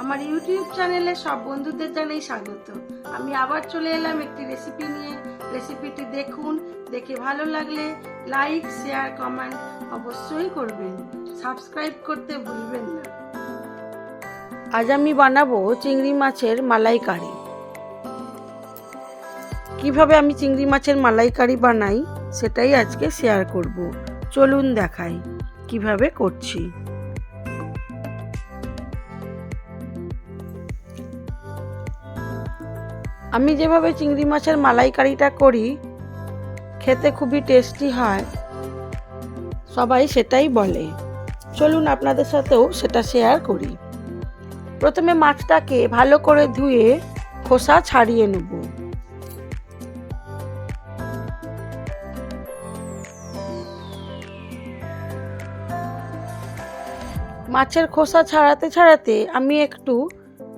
আমার ইউটিউব চ্যানেলে সব বন্ধুদের জানাই স্বাগত। আমি আবার চলে এলাম একটি রেসিপি নিয়ে। রেসিপিটি দেখুন, দেখে ভালো লাগলে লাইক শেয়ার কমেন্ট অবশ্যই করবেন। সাবস্ক্রাইব করতে ভুলবেন না। আজ আমি বানাবো চিংড়ি মাছের মালাইকারি। কীভাবে আমি চিংড়ি মাছের মালাইকারি বানাই, সেটাই আজকে শেয়ার করব। চলুন দেখাই কীভাবে করছি। আমি যেভাবে চিংড়ি মাছের মালাইকারিটা করি, খেতে খুবই টেস্টি হয়। সবাই সেটাই বলে। চলুন আপনাদের সাথেও সেটা শেয়ার করি। প্রথমে মাছটাকে ভালো করে ধুয়ে খোসা ছাড়িয়ে নেব। মাছের খোসা ছাড়াতে ছাড়াতে আমি একটু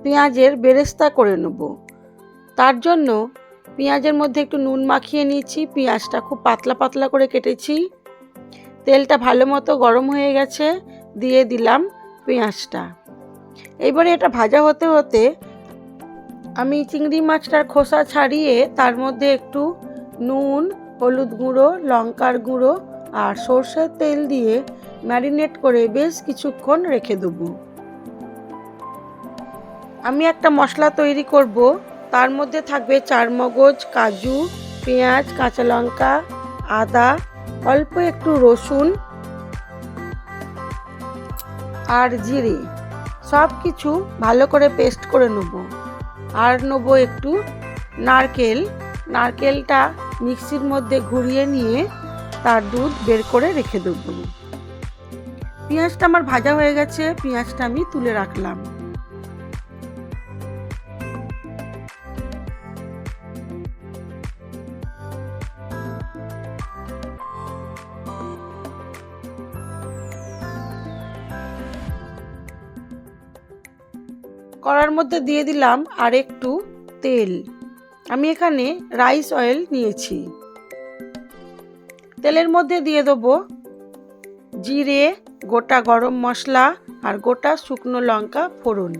পেঁয়াজের বেরেস্তা করে নেব। তার জন্য পেঁয়াজের মধ্যে একটু নুন মাখিয়ে নিয়েছি। পেঁয়াজটা খুব পাতলা পাতলা করে কেটেছি। তেলটা ভালো মতো গরম হয়ে গেছে, দিয়ে দিলাম পেঁয়াজটা। এবারে এটা ভাজা হতে হতে আমি চিংড়ি মাছটার খোসা ছাড়িয়ে তার মধ্যে একটু নুন, হলুদ গুঁড়ো, লঙ্কার গুঁড়ো আর সর্ষের তেল দিয়ে ম্যারিনেট করে বেশ কিছুক্ষণ রেখে দেবো। আমি একটা মশলা তৈরি করব। তার মধ্যে থাকবে চার মগজ কাজু, পেঁয়াজ, কাঁচা লঙ্কা, আদা, অল্প একটু রসুন আর জিরে। সব কিছু ভালো করে পেস্ট করে নেব। আর নেব একটু নারকেল। নারকেলটা মিক্সির মধ্যে ঘুরিয়ে নিয়ে তার দুধ বের করে রেখে দেবো। পেঁয়াজটা আমার ভাজা হয়ে গেছে, পেঁয়াজটা আমি তুলে রাখলাম। কড়ার মধ্যে দিয়ে দিলাম আর একটু তেল। আমি এখানে রাইস অয়েল নিয়েছি। তেলের মধ্যে দিয়ে দেবো জিরে, গোটা গরম মশলা আর গোটা শুকনো লঙ্কা ফোড়ন।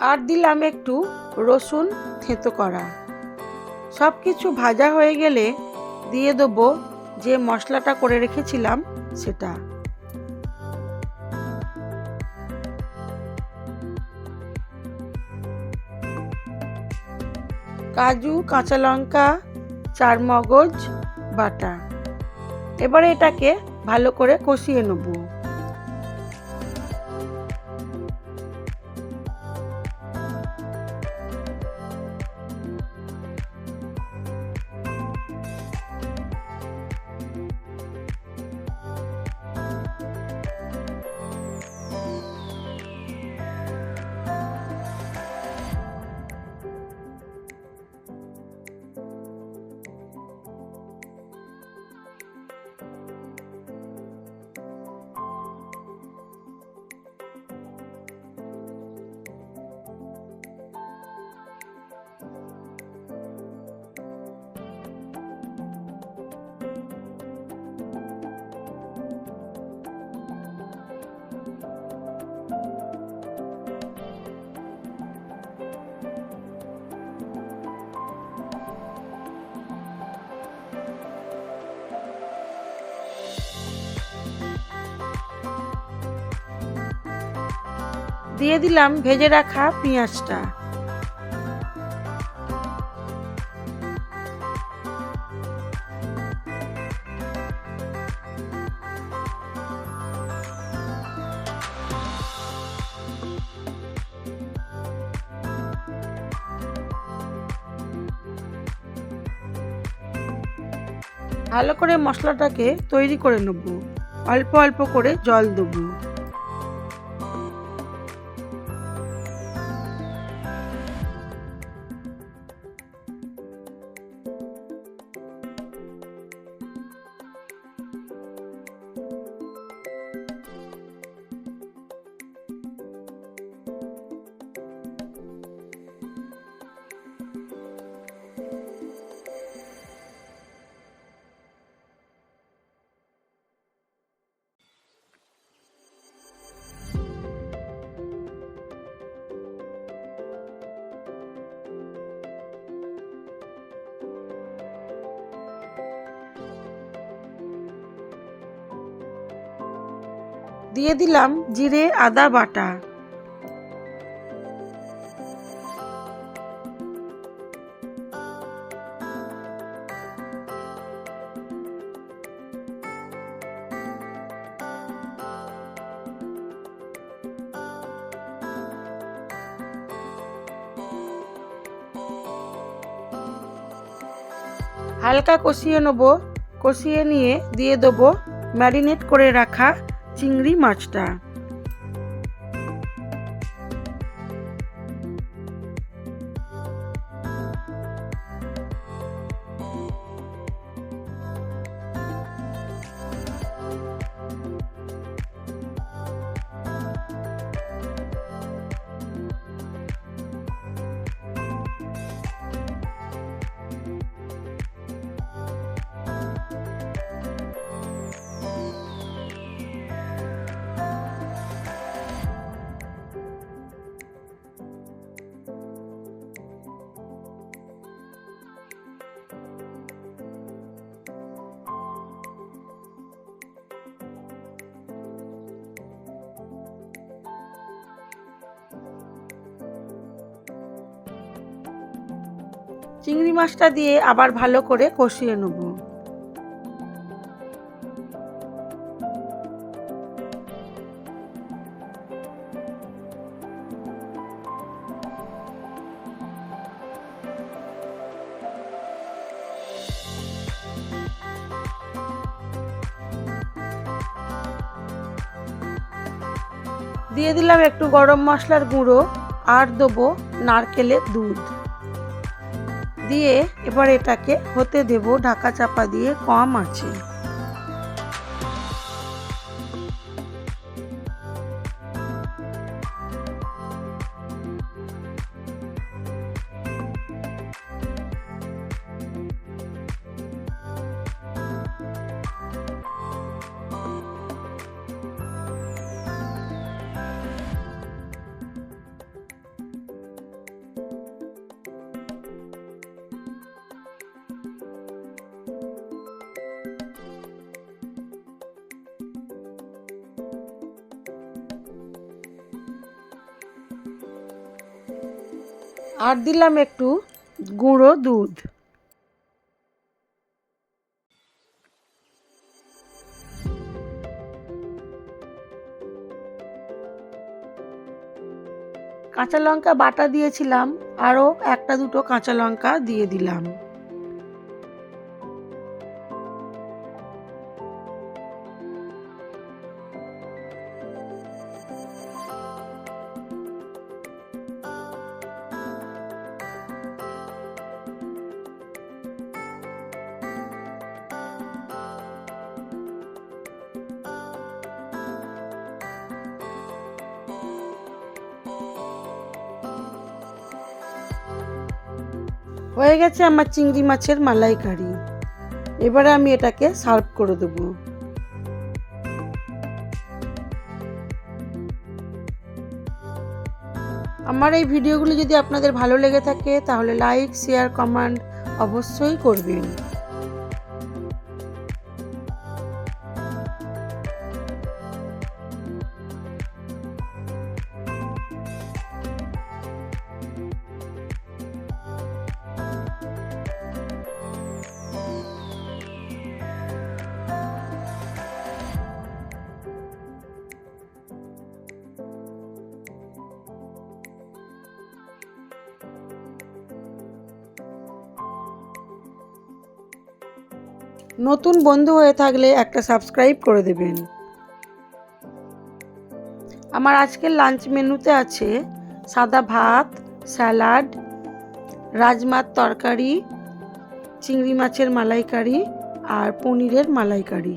আর দিলাম একটু রসুন থেঁতো করা। সব কিছু ভাজা হয়ে গেলে দিয়ে দেবো যে মশলাটা করে রেখেছিলাম সেটা। কাজু, কাঁচা লঙ্কা চার মগজ বাটা। এবারে এটাকে ভালো করে কষিয়ে নেব। দিয়ে দিলাম ভেজে রাখা পেঁয়াজটা। ভালো করে মশলাটাকে তৈরি করে নেব। অল্প অল্প করে জল দেবো। দিয়ে দিলাম জিরে, আদা, বাটা। হালকা কষিয়ে নেব। কষিয়ে নিয়ে দিয়ে দেবো ম্যারিনেট করে রাখা চিংড়ি মাছটা। চিংড়ি মাছটা দিয়ে আবার ভালো করে কষিয়ে নেব। দিয়ে দিলাম একটু গরম মশলার গুঁড়ো আর দেবো নারকেলের দুধ। দিয়ে এবার এটাকে হতে দেব ঢাকা চাপা দিয়ে কম আছে আর দিলাম একটু গুঁড়ো দুধ। কাঁচা লঙ্কা বাটা দিয়েছিলাম, আরও একটা দুটো কাঁচা লঙ্কা দিয়ে দিলাম। হয়ে গেছে আমার চিংড়ি মাছের মালাইকারি। এবারে আমি এটাকে সার্ভ করে দেবো। আমার এই ভিডিওগুলি যদি আপনাদের ভালো লেগে থাকে, তাহলে লাইক, শেয়ার, কমেন্ট অবশ্যই করবেন। নতুন বন্ধু হয়ে থাকলে একটা সাবস্ক্রাইব করে দেবেন। আমার আজকের লাঞ্চ মেনুতে আছে সাদা ভাত স্যালাড রাজমার তরকারি, চিংড়ি মাছের মালাইকারি আর পনিরের মালাইকারি।